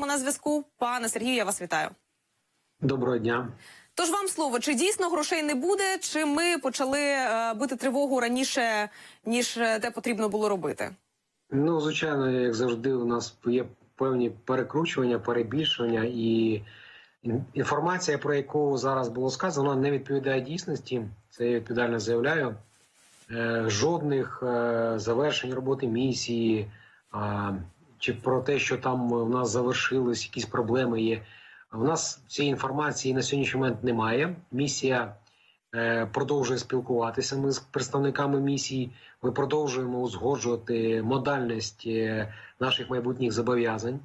на зв'язку. Пане Сергію, я вас вітаю. Доброго дня. Тож вам слово, чи дійсно грошей не буде, чи ми почали е, бити тривогу раніше, ніж е, те потрібно було робити? Ну, звичайно, як завжди, у нас є певні перекручування, перебільшення, і інформація, про яку зараз було сказано, не відповідає дійсності. Це я відповідально заявляю. Е, жодних е, завершень роботи місії, а, чи про те, що там у нас завершились якісь проблеми є. У нас цієї інформації на сьогоднішній момент немає. Місія е, продовжує спілкуватися ми з представниками місії. Ми продовжуємо узгоджувати модальність е, наших майбутніх зобов'язань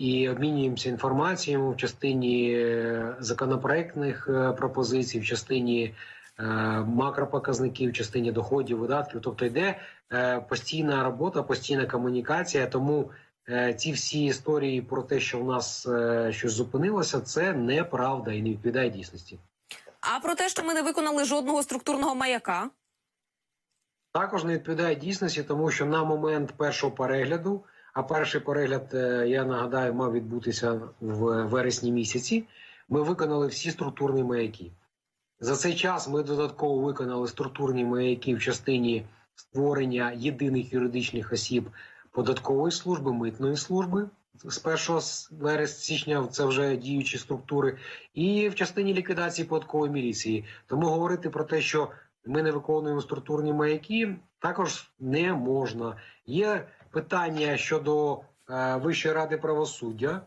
і обмінюємося інформацією в частині е, законопроектних е, пропозицій, в частині е, макропоказників, в частині доходів, видатків. Тобто йде е, постійна робота, постійна комунікація. Тому е, ці всі історії про те, що в нас щось зупинилося, це неправда і не відповідає дійсності. А про те, що ми не виконали жодного структурного маяка. Також не відповідає дійсності, тому що на момент першого перегляду, а перший перегляд, я нагадаю, мав відбутися в вересні місяці. Ми виконали всі структурні маяки. За цей час ми додатково виконали структурні маяки в частині створення єдиних юридичних осіб податкової служби, митної служби. З 1 вересня січня це вже діючі структури, і в частині ліквідації податкової міліції. Тому говорити про те, що ми не виконуємо структурні маяки, також не можна. Є питання щодо е, Вищої ради правосуддя.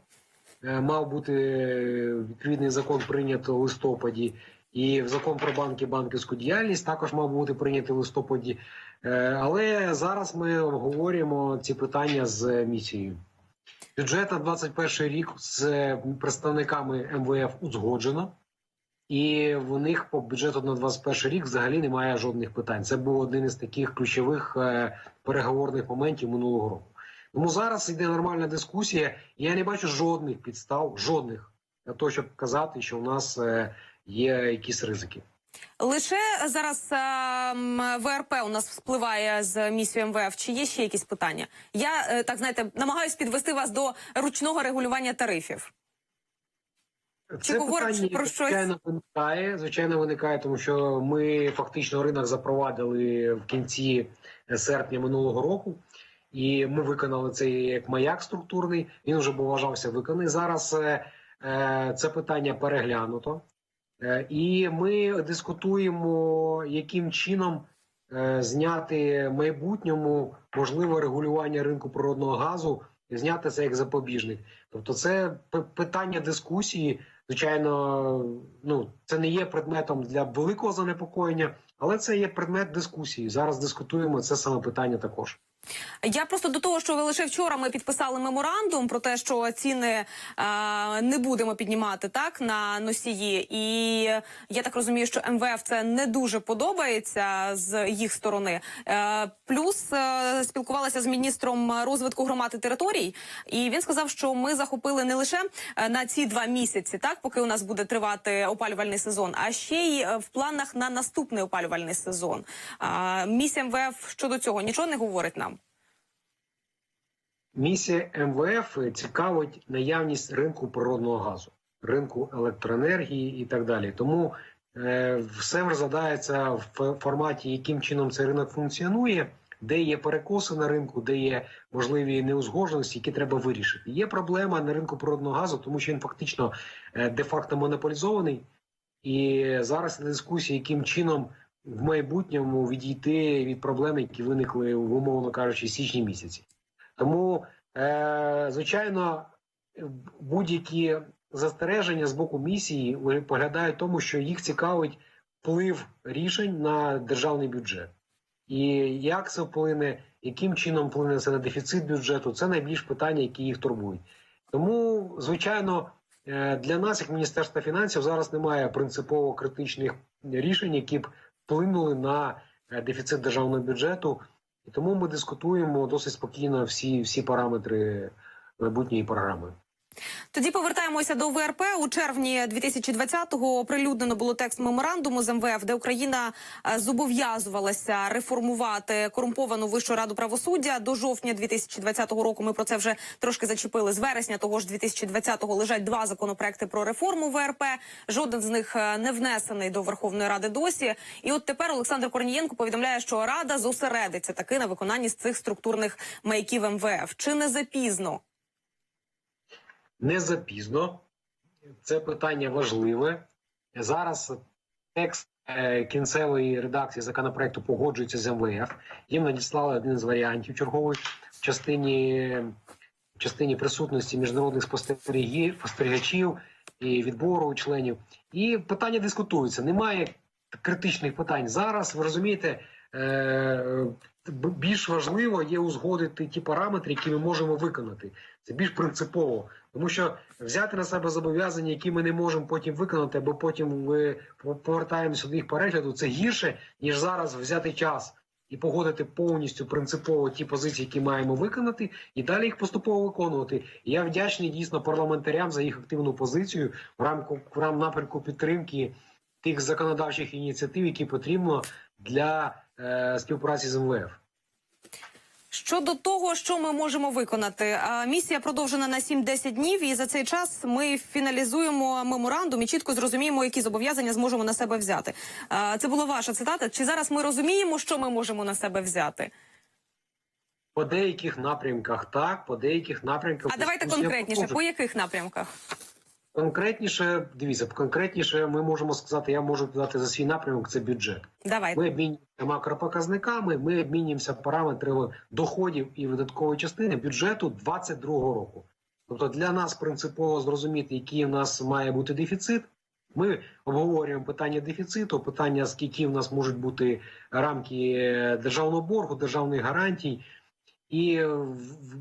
Е, мав бути е, відповідний закон прийнято в листопаді, і в закон про банки банківську діяльність також мав бути прийнятий в листопаді. Е, але зараз ми обговорюємо ці питання з місією. Бюджет на 21 рік з представниками МВФ узгоджено. І в них по бюджету на 21 рік взагалі немає жодних питань. Це був один із таких ключових е, переговорних моментів минулого року. Тому зараз йде нормальна дискусія. Я не бачу жодних підстав, жодних для того, щоб казати, що у нас е, є якісь ризики. Лише зараз е, ВРП у нас вспливає з місією МВФ. Чи є ще якісь питання? Я е, так знаєте, намагаюсь підвести вас до ручного регулювання тарифів. Чи Це говорить питання, про щось? звичайно, виникає. Звичайно, виникає, тому що ми фактично ринок запровадили в кінці серпня минулого року, і ми виконали цей як маяк структурний. Він вже вважався виконаний. Зараз е, е, це питання переглянуто, і ми дискутуємо, яким чином е, зняти майбутньому можливе регулювання ринку природного газу, і зняти це як запобіжник. Тобто, це питання дискусії. Звичайно, ну це не є предметом для великого занепокоєння, але це є предмет дискусії. Зараз дискутуємо це саме питання також. Я просто до того, що ви лише вчора ми підписали меморандум про те, що ціни е, не будемо піднімати так на носії, і я так розумію, що МВФ це не дуже подобається з їх сторони. Е, плюс е, спілкувалася з міністром розвитку громад і територій, і він сказав, що ми захопили не лише е, на ці два місяці, так поки у нас буде тривати опалювальний сезон, а ще й е, в планах на наступний опалювальний сезон. Е, місія МВФ щодо цього нічого не говорить нам. Місія МВФ цікавить наявність ринку природного газу, ринку електроенергії і так далі. Тому е, все розглядається в форматі, яким чином цей ринок функціонує, де є перекоси на ринку, де є можливі неузгодженості, які треба вирішити. Є проблема на ринку природного газу, тому що він фактично е, де-факто монополізований. І зараз на дискусії, яким чином в майбутньому відійти від проблем, які виникли в умовно кажучи, січні місяці. Тому, е, звичайно, будь-які застереження з боку місії поглядають тому, що їх цікавить вплив рішень на державний бюджет. І як це вплине, яким чином вплине це на дефіцит бюджету, це найбільш питання, які їх турбують. Тому, звичайно, е, для нас, як Міністерства фінансів, зараз немає принципово критичних рішень, які б вплинули на е, дефіцит державного бюджету. І тому ми дискутуємо досить спокійно всі, всі параметри майбутньої програми. Тоді повертаємося до ВРП. У червні 2020-го оприлюднено було текст меморандуму з МВФ, де Україна е, зобов'язувалася реформувати корумповану Вищу раду правосуддя до жовтня 2020 року. Ми про це вже трошки зачепили. З вересня того ж 2020-го лежать два законопроекти про реформу ВРП. Жоден з них е, не внесений до Верховної Ради досі. І от тепер Олександр Корнієнко повідомляє, що Рада зосередиться таки на виконанні з цих структурних маяків МВФ. Чи не запізно? Не запізно. Це питання важливе. Зараз текст е, кінцевої редакції законопроекту погоджується з МВФ. Їм надіслали один з варіантів черговий в частині, в частині присутності міжнародних спостерігачів і відбору членів. І питання дискутуються. Немає критичних питань зараз. Ви розумієте, е, більш важливо є узгодити ті параметри, які ми можемо виконати. Це більш принципово, тому що взяти на себе зобов'язання, які ми не можемо потім виконати, або потім ми повертаємося до їх перегляду. Це гірше ніж зараз взяти час і погодити повністю принципово ті позиції, які маємо виконати, і далі їх поступово виконувати. І я вдячний дійсно парламентарям за їх активну позицію в рамку в рам напрямку підтримки тих законодавчих ініціатив, які потрібно для е, співпраці з МВФ. Щодо того, що ми можемо виконати, місія продовжена на 7-10 днів, і за цей час ми фіналізуємо меморандум і чітко зрозуміємо, які зобов'язання зможемо на себе взяти. Це була ваша цитата. Чи зараз ми розуміємо, що ми можемо на себе взяти? По деяких напрямках так, по деяких напрямках А давайте конкретніше, по яких напрямках? Конкретніше. Дивіться, конкретніше ми можемо сказати. Я можу дати за свій напрямок. Це бюджет. Давайте. Ми обмінюємося макропоказниками. Ми обмінюємося параметрами доходів і видаткової частини бюджету 2022 року. Тобто для нас принципово зрозуміти, який у нас має бути дефіцит. Ми обговорюємо питання дефіциту, питання скільки в нас можуть бути рамки е, державного боргу, державних гарантій. І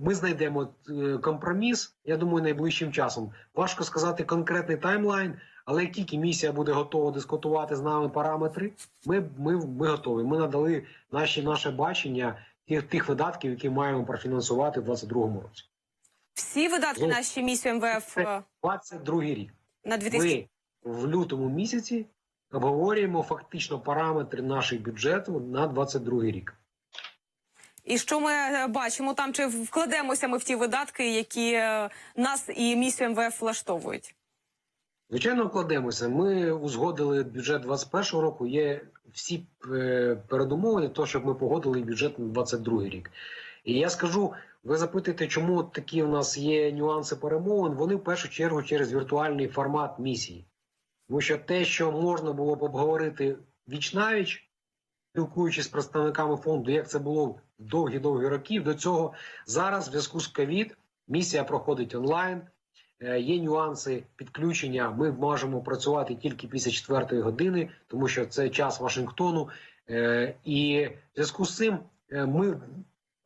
ми знайдемо е, компроміс. Я думаю, найближчим часом. Важко сказати конкретний таймлайн, але як тільки місія буде готова дискутувати з нами параметри, ми, ми, ми готові. Ми надали наші наше бачення тих, тих видатків, які маємо профінансувати в 2022 році. Всі видатки Ну, наші місію МВФ е, 22 рік. на 2000... Ми в лютому місяці обговорюємо фактично параметри наших бюджету на 22 рік. І що ми е, бачимо там? Чи вкладемося ми в ті видатки, які е, нас і місію МВФ влаштовують? Звичайно, вкладемося. Ми узгодили бюджет 21 року. Є всі е, передумови для того, щоб ми погодили бюджет на 22 рік. І я скажу, ви запитуєте, чому такі у нас є нюанси перемовин? Вони в першу чергу через віртуальний формат місії. Тому що те, що можна було б обговорити віч-навіч, спілкуючись з представниками фонду, як це було довгі-довгі роки, до цього зараз в зв'язку з ковід місія проходить онлайн. Е, Є нюанси підключення. Ми можемо працювати тільки після четвертої години, тому що це час Вашингтону. Е, І в зв'язку з цим е, ми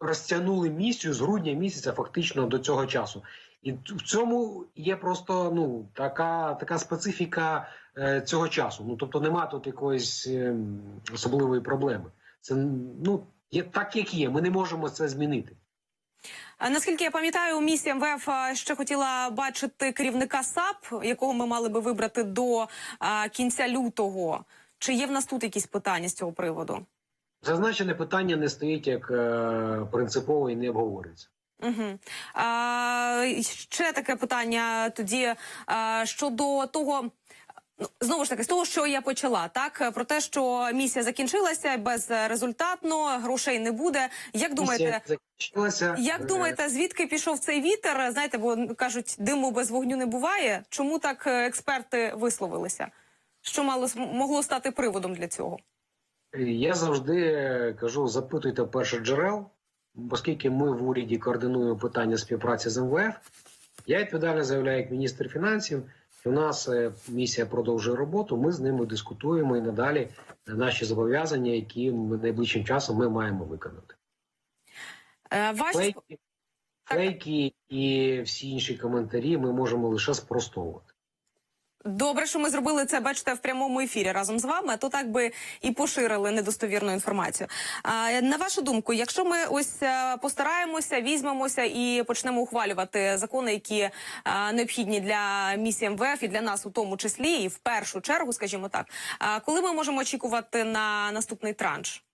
розтягнули місію з грудня місяця фактично до цього часу. І в цьому є просто ну така, така специфіка е, цього часу. Ну тобто нема тут якоїсь е, особливої проблеми. Це ну є так, як є. Ми не можемо це змінити. Наскільки я пам'ятаю, місія МВФ ще хотіла бачити керівника САП, якого ми мали би вибрати до а, кінця лютого. Чи є в нас тут якісь питання з цього приводу? Зазначене питання не стоїть як е, принципово і не обговорюється. Угу. А, ще таке питання тоді а, щодо того. Ну, знову ж таки, з того, що я почала, так про те, що місія закінчилася безрезультатно, грошей не буде. Як думаєте, закінчилася. Як думаєте, звідки пішов цей вітер? Знаєте, бо кажуть, диму без вогню не буває. Чому так е, експерти висловилися? Що мало могло стати приводом для цього? Я завжди е, кажу: запитуйте перше джерел, оскільки ми в уряді координуємо питання співпраці з МВФ. Я відповідально заявляю як міністр фінансів, у нас е, місія продовжує роботу. Ми з ними дискутуємо і надалі наші зобов'язання, які найближчим часом ми маємо виконати. Е, ваші Фейки, фейки і всі інші коментарі ми можемо лише спростовувати. Добре, що ми зробили це, бачите, в прямому ефірі разом з вами. А то так би і поширили недостовірну інформацію. А, на вашу думку, якщо ми ось е, постараємося, візьмемося і почнемо ухвалювати закони, які е, необхідні для місії МВФ і для нас у тому числі, і в першу чергу, скажімо так, а коли ми можемо очікувати на наступний транш?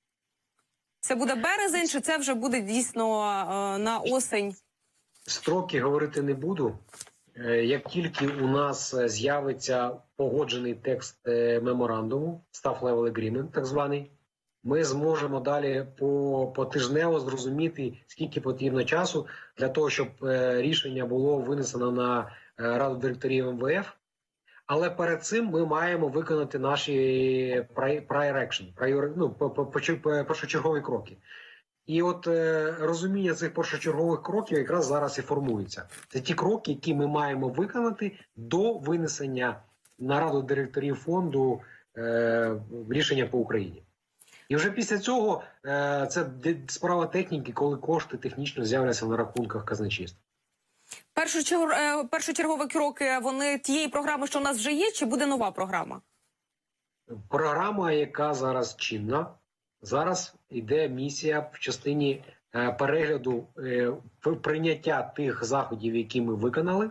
Це буде березень, чи це вже буде дійсно е, на осень? Строки говорити не буду. Е, Як тільки у нас е, з'явиться погоджений текст е, меморандуму, Staff Level Agreement, так званий, ми зможемо далі по, потижнево зрозуміти, скільки потрібно часу для того, щоб рішення було винесено на раду директорів МВФ. Але перед цим ми маємо виконати наші pri- prior action, ну, по- по- першочергові кроки. І от е, розуміння цих першочергових кроків якраз зараз і формується. Це ті кроки, які ми маємо виконати до винесення на раду директорів фонду е, рішення по Україні. І вже після цього е, це справа техніки, коли кошти технічно з'являться на рахунках казначейства. Першочер... е, Першочергові кроки вони тієї програми, що у нас вже є, чи буде нова програма? Програма, яка зараз чинна, зараз йде місія в частині е, перегляду е, прийняття тих заходів, які ми виконали.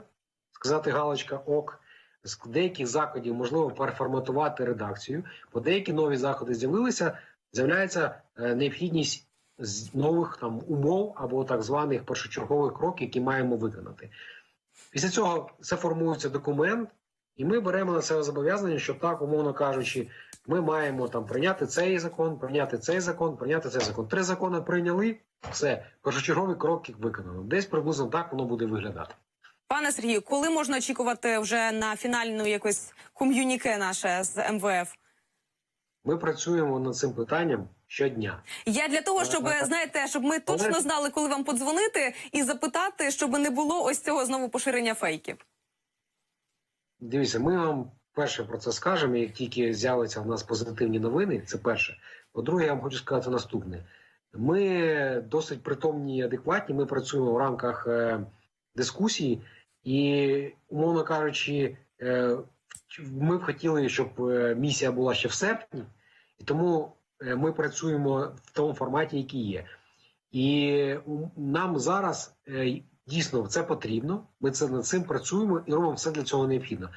Сказати галочка ок. З деяких заходів можливо переформатувати редакцію, бо деякі нові заходи з'явилися. З'являється е, необхідність з нових там умов або так званих першочергових кроків, які маємо виконати. Після цього це формується документ, і ми беремо на себе зобов'язання, що так, умовно кажучи, ми маємо там прийняти цей закон, прийняти цей закон, прийняти цей закон. Три закони прийняли, все, першочергові кроки виконано. Десь приблизно так воно буде виглядати. Пане Сергію, коли можна очікувати вже на фінальну якось ком'юніке наше з МВФ? Ми працюємо над цим питанням щодня. Я для того, щоб знаєте, щоб ми точно Але- знали, коли вам подзвонити, і запитати, щоб не було ось цього знову поширення фейків. Дивіться, ми вам перше про це скажемо, як тільки з'являться в нас позитивні новини. Це перше. По-друге, я вам хочу сказати наступне: ми досить притомні і адекватні. Ми працюємо в рамках е, дискусії, і, умовно кажучи, е, ми б хотіли, щоб е, місія була ще в серпні, і тому ми працюємо в тому форматі, який є. І нам зараз дійсно це потрібно. Ми це над цим працюємо і робимо все для цього необхідно.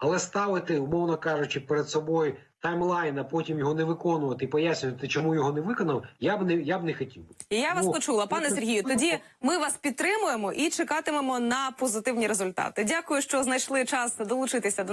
Але ставити, умовно кажучи, перед собою таймлайн, а потім його не виконувати і пояснювати, чому його не виконав, я б не я б не хотів. І я вас Ну, почула, пане Сергію. Тоді ми вас підтримуємо і чекатимемо на позитивні результати. Дякую, що знайшли час долучитися до.